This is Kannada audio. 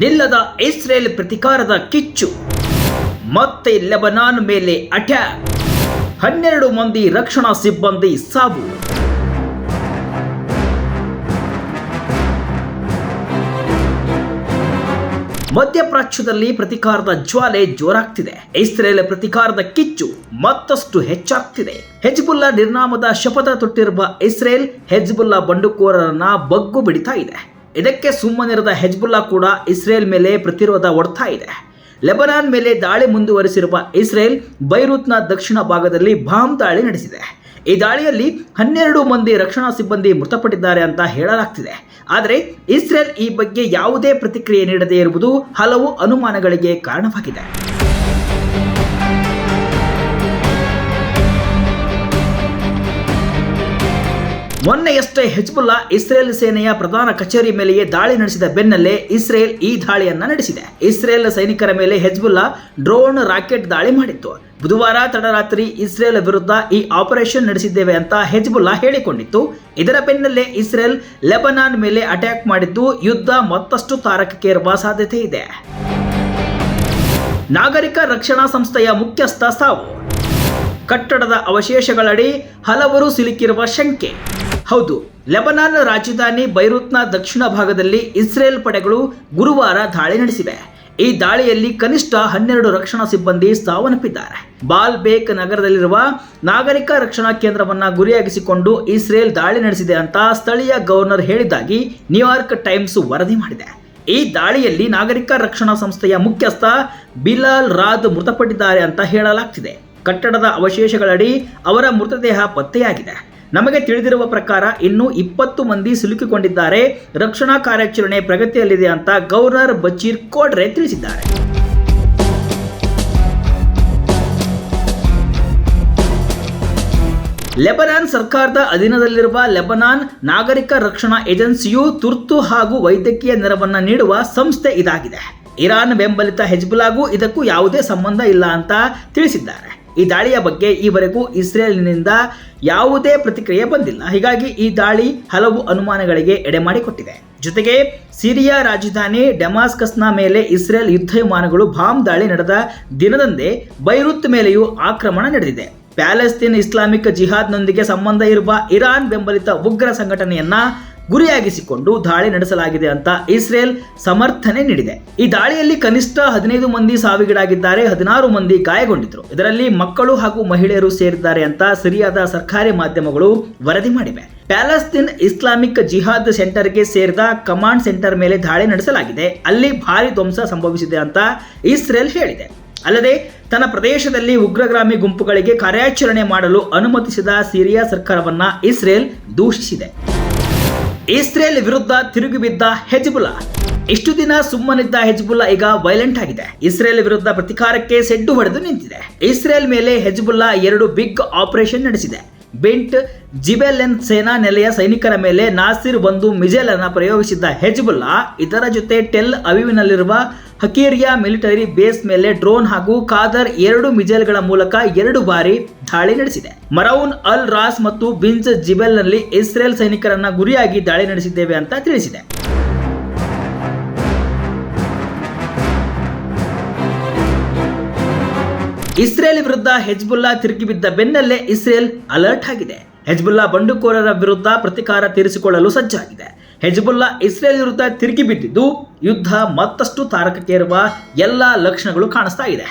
ನಿಲ್ಲದ ಇಸ್ರೇಲ್ ಪ್ರತಿಕಾರದ ಕಿಚ್ಚು. ಮತ್ತೆ ಲೆಬನಾನ್ ಮೇಲೆ ಅಟ್ಯಾಕ್ ಹನ್ನೆರಡು ಮಂದಿ ರಕ್ಷಣಾ ಸಿಬ್ಬಂದಿ ಸಾವು. ಮಧ್ಯಪ್ರಾಚ್ಯದಲ್ಲಿ ಪ್ರತಿಕಾರದ ಜ್ವಾಲೆ ಜೋರಾಗ್ತಿದೆ. ಇಸ್ರೇಲ್ ಪ್ರತಿಕಾರದ ಕಿಚ್ಚು ಮತ್ತಷ್ಟು ಹೆಚ್ಚಾಗ್ತಿದೆ. ಹೆಜ್ಬುಲ್ಲಾ ನಿರ್ನಾಮದ ಶಪಥ ತೊಟ್ಟಿರುವ ಇಸ್ರೇಲ್ ಹೆಜ್ಬುಲ್ಲಾ ಬಂಡುಕೋರರನ್ನ ಬಗ್ಗು ಬಿಡಿತಾ ಇದೆ. ಇದಕ್ಕೆ ಸುಮ್ಮನಿರದ ಹೆಜ್ಬುಲ್ಲಾ ಕೂಡ ಇಸ್ರೇಲ್ ಮೇಲೆ ಪ್ರತಿರೋಧ ಒಡ್ತಾ ಇದೆ. ಲೆಬನಾನ್ ಮೇಲೆ ದಾಳಿ ಮುಂದುವರಿಸಿರುವ ಇಸ್ರೇಲ್ ಬೈರೂತ್ನ ದಕ್ಷಿಣ ಭಾಗದಲ್ಲಿ ಬಾಂಬ್ ದಾಳಿ ನಡೆಸಿದೆ. ಈ ದಾಳಿಯಲ್ಲಿ ಹನ್ನೆರಡು ಮಂದಿ ರಕ್ಷಣಾ ಸಿಬ್ಬಂದಿ ಮೃತಪಟ್ಟಿದ್ದಾರೆ ಅಂತ ಹೇಳಲಾಗ್ತಿದೆ. ಆದರೆ ಇಸ್ರೇಲ್ ಈ ಬಗ್ಗೆ ಯಾವುದೇ ಪ್ರತಿಕ್ರಿಯೆ ನೀಡದೇ ಇರುವುದು ಹಲವು ಅನುಮಾನಗಳಿಗೆ ಕಾರಣವಾಗಿದೆ. ಮೊನ್ನೆಯಷ್ಟೇ ಹೆಜ್ಬುಲ್ಲಾ ಇಸ್ರೇಲ್ ಸೇನೆಯ ಪ್ರಧಾನ ಕಚೇರಿ ಮೇಲೆಯೇ ದಾಳಿ ನಡೆಸಿದ ಬೆನ್ನಲ್ಲೇ ಇಸ್ರೇಲ್ ಈ ದಾಳಿಯನ್ನ ನಡೆಸಿದೆ. ಇಸ್ರೇಲ್ ಸೈನಿಕರ ಮೇಲೆ ಹೆಜ್ಬುಲ್ಲಾ ಡ್ರೋನ್ ರಾಕೆಟ್ ದಾಳಿ ಮಾಡಿತ್ತು. ಬುಧವಾರ ತಡರಾತ್ರಿ ಇಸ್ರೇಲ್ ವಿರುದ್ಧ ಈ ಆಪರೇಷನ್ ನಡೆಸಿದ್ದೇವೆ ಅಂತ ಹೆಜ್ಬುಲ್ಲಾ ಹೇಳಿಕೊಂಡಿತ್ತು. ಇದರ ಬೆನ್ನಲ್ಲೇ ಇಸ್ರೇಲ್ ಲೆಬನಾನ್ ಮೇಲೆ ಅಟ್ಯಾಕ್ ಮಾಡಿದ್ದು ಯುದ್ಧ ಮತ್ತಷ್ಟು ತಾರಕಕ್ಕೇರುವ ಸಾಧ್ಯತೆ ಇದೆ. ನಾಗರಿಕ ರಕ್ಷಣಾ ಸಂಸ್ಥೆಯ ಮುಖ್ಯಸ್ಥ ಸಾವು. ಕಟ್ಟಡದ ಅವಶೇಷಗಳಡಿ ಹಲವರು ಸಿಲುಕಿರುವ ಶಂಕೆ. ಹೌದು ಲೆಬನಾನ್ ರಾಜಧಾನಿ ಬೈರೂತ್ನ ದಕ್ಷಿಣ ಭಾಗದಲ್ಲಿ ಇಸ್ರೇಲ್ ಪಡೆಗಳು ಗುರುವಾರ ದಾಳಿ ನಡೆಸಿವೆ. ಈ ದಾಳಿಯಲ್ಲಿ ಕನಿಷ್ಠ ಹನ್ನೆರಡು ರಕ್ಷಣಾ ಸಿಬ್ಬಂದಿ ಸಾವನ್ನಪ್ಪಿದ್ದಾರೆ. ಬಾಲ್ ಬೇಕ್ ನಗರದಲ್ಲಿರುವ ನಾಗರಿಕ ರಕ್ಷಣಾ ಕೇಂದ್ರವನ್ನು ಗುರಿಯಾಗಿಸಿಕೊಂಡು ಇಸ್ರೇಲ್ ದಾಳಿ ನಡೆಸಿದೆ ಅಂತ ಸ್ಥಳೀಯ ಗವರ್ನರ್ ಹೇಳಿದ್ದಾಗಿ ನ್ಯೂಯಾರ್ಕ್ ಟೈಮ್ಸ್ ವರದಿ ಮಾಡಿದೆ. ಈ ದಾಳಿಯಲ್ಲಿ ನಾಗರಿಕ ರಕ್ಷಣಾ ಸಂಸ್ಥೆಯ ಮುಖ್ಯಸ್ಥ ಬಿಲಾಲ್ ರಾದ್ ಮೃತಪಟ್ಟಿದ್ದಾರೆ ಅಂತ ಹೇಳಲಾಗ್ತಿದೆ. ಕಟ್ಟಡದ ಅವಶೇಷಗಳಡಿ ಅವರ ಮೃತದೇಹ ಪತ್ತೆಯಾಗಿದೆ. ನಮಗೆ ತಿಳಿದಿರುವ ಪ್ರಕಾರ ಇನ್ನೂ ಇಪ್ಪತ್ತು ಮಂದಿ ಸಿಲುಕಿಕೊಂಡಿದ್ದಾರೆ. ರಕ್ಷಣಾ ಕಾರ್ಯಾಚರಣೆ ಪ್ರಗತಿಯಲ್ಲಿದೆ ಅಂತ ಗವರ್ನರ್ ಬಚೀರ್ ಕೋಡ್ರೆ ತಿಳಿಸಿದ್ದಾರೆ. ಲೆಬನಾನ್ ಸರ್ಕಾರದ ಅಧೀನದಲ್ಲಿರುವ ಲೆಬನಾನ್ ನಾಗರಿಕ ರಕ್ಷಣಾ ಏಜೆನ್ಸಿಯು ತುರ್ತು ಹಾಗೂ ವೈದ್ಯಕೀಯ ನೆರವನ್ನು ನೀಡುವ ಸಂಸ್ಥೆ ಇದಾಗಿದೆ. ಇರಾನ್ ಬೆಂಬಲಿತ ಹೆಜ್ಬುಲಾಗೂ ಇದಕ್ಕೂ ಯಾವುದೇ ಸಂಬಂಧ ಇಲ್ಲ ಅಂತ ತಿಳಿಸಿದ್ದಾರೆ. ಈ ದಾಳಿಯ ಬಗ್ಗೆ ಈವರೆಗೂ ಇಸ್ರೇಲ್ನಿಂದ ಯಾವುದೇ ಪ್ರತಿಕ್ರಿಯೆ ಬಂದಿಲ್ಲ. ಹೀಗಾಗಿ ಈ ದಾಳಿ ಹಲವು ಅನುಮಾನಗಳಿಗೆ ಎಡೆಮಾಡಿಕೊಟ್ಟಿದೆ ಜೊತೆಗೆ ಸಿರಿಯಾ ರಾಜಧಾನಿ ಡೆಮಾಸ್ಕಸ್ನ ಮೇಲೆ ಇಸ್ರೇಲ್ ಯುದ್ಧ ವಿಮಾನಗಳು ಬಾಂಬ್ ದಾಳಿ ನಡೆದ ದಿನದಂದೇ ಬೈರುತ್ ಮೇಲೆಯೂ ಆಕ್ರಮಣ ನಡೆದಿದೆ. ಪ್ಯಾಲೆಸ್ತೀನ್ ಇಸ್ಲಾಮಿಕ್ ಜಿಹಾದ್ನೊಂದಿಗೆ ಸಂಬಂಧ ಇರುವ ಇರಾನ್ ಬೆಂಬಲಿತ ಉಗ್ರ ಸಂಘಟನೆಯನ್ನ ಗುರಿಯಾಗಿಸಿಕೊಂಡು ದಾಳಿ ನಡೆಸಲಾಗಿದೆ ಅಂತ ಇಸ್ರೇಲ್ ಸಮರ್ಥನೆ ನೀಡಿದೆ. ಈ ದಾಳಿಯಲ್ಲಿ ಕನಿಷ್ಠ ಹದಿನೈದು ಮಂದಿ ಸಾವಿಗೀಡಾಗಿದ್ದಾರೆ, ಹದಿನಾರು ಮಂದಿ ಗಾಯಗೊಂಡಿದ್ರು. ಇದರಲ್ಲಿ ಮಕ್ಕಳು ಹಾಗೂ ಮಹಿಳೆಯರು ಸೇರಿದ್ದಾರೆ ಅಂತ ಸಿರಿಯಾದ ಸರ್ಕಾರಿ ಮಾಧ್ಯಮಗಳು ವರದಿ ಮಾಡಿವೆ. ಪ್ಯಾಲಸ್ತೀನ್ ಇಸ್ಲಾಮಿಕ್ ಜಿಹಾದ್ ಸೆಂಟರ್ಗೆ ಸೇರಿದ ಕಮಾಂಡ್ ಸೆಂಟರ್ ಮೇಲೆ ದಾಳಿ ನಡೆಸಲಾಗಿದೆ. ಅಲ್ಲಿ ಭಾರಿ ಧ್ವಂಸ ಸಂಭವಿಸಿದೆ ಅಂತ ಇಸ್ರೇಲ್ ಹೇಳಿದೆ. ಅಲ್ಲದೆ, ತನ್ನ ಪ್ರದೇಶದಲ್ಲಿ ಉಗ್ರಗಾಮಿ ಗುಂಪುಗಳಿಗೆ ಕಾರ್ಯಾಚರಣೆ ಮಾಡಲು ಅನುಮತಿಸಿದ ಸಿರಿಯಾ ಸರ್ಕಾರವನ್ನ ಇಸ್ರೇಲ್ ದೂಷಿಸಿದೆ. ಇಸ್ರೇಲ್ ವಿರುದ್ಧ ತಿರುಗಿಬಿದ್ದ ಹೆಜ್ಬುಲಾ ಇಷ್ಟು ದಿನ ಸುಮ್ಮನಿದ್ದ ಹೆಜ್ಬುಲ್ಲಾ ಈಗ ವೈಲೆಂಟ್ ಆಗಿದೆ. ಇಸ್ರೇಲ್ ವಿರುದ್ಧ ಪ್ರತಿಕಾರಕ್ಕೆ ಸೆಡ್ಡು ಹೊಡೆದು ನಿಂತಿದೆ. ಇಸ್ರೇಲ್ ಮೇಲೆ ಹೆಜ್ಬುಲ್ಲಾ ಎರಡು ಬಿಗ್ ಆಪರೇಷನ್ ನಡೆಸಿದೆ. ಬೆಂಟ್ ಜಿಬೆಲೆನ್ ಸೇನಾ ನೆಲೆಯ ಸೈನಿಕರ ಮೇಲೆ ನಾಸಿರ್ ಬಂದು ಮಿಜೆಲ್ ಅನ್ನು ಪ್ರಯೋಗಿಸಿದ್ದ ಹೆಜ್ಬುಲ್ಲಾ, ಇದರ ಜೊತೆ ಟೆಲ್ ಅವಿವಿನಲ್ಲಿರುವ ಹಕೀರಿಯಾ ಮಿಲಿಟರಿ ಬೇಸ್ ಮೇಲೆ ಡ್ರೋನ್ ಹಾಗೂ ಖಾದರ್ ಎರಡು ಮಿಜೈಲ್ಗಳ ಮೂಲಕ ಎರಡು ಬಾರಿ ದಾಳಿ ನಡೆಸಿದೆ. ಮರೌನ್ ಅಲ್ ರಾಸ್ ಮತ್ತು ಬಿನ್ಸ್ ಜಿಬೆಲ್ನಲ್ಲಿ ಇಸ್ರೇಲ್ ಸೈನಿಕರನ್ನ ಗುರಿಯಾಗಿ ದಾಳಿ ನಡೆಸಿದ್ದೇವೆ ಅಂತ ತಿಳಿಸಿದೆ. ಇಸ್ರೇಲ್ ವಿರುದ್ಧ ಹೆಜ್ಬುಲ್ಲಾ ತಿರುಗಿಬಿದ್ದ ಬೆನ್ನಲ್ಲೇ ಇಸ್ರೇಲ್ ಅಲರ್ಟ್ ಆಗಿದೆ. ಹೆಜ್ಬುಲ್ಲಾ ಬಂಡುಕೋರರ ವಿರುದ್ಧ ಪ್ರತಿಕಾರ ತೀರಿಸಿಕೊಳ್ಳಲು ಸಜ್ಜಾಗಿದೆ. ಹೆಜ್ಬುಲ್ಲಾ ಇಸ್ರೇಲ್ ವಿರುದ್ಧ ತಿರುಗಿಬಿದ್ದಿದ್ದು ಯುದ್ಧ ಮತ್ತಷ್ಟು ತಾರಕಕ್ಕೇರುವ ಎಲ್ಲ ಲಕ್ಷಣಗಳು ಕಾಣಿಸ್ತಾ ಇದೆ.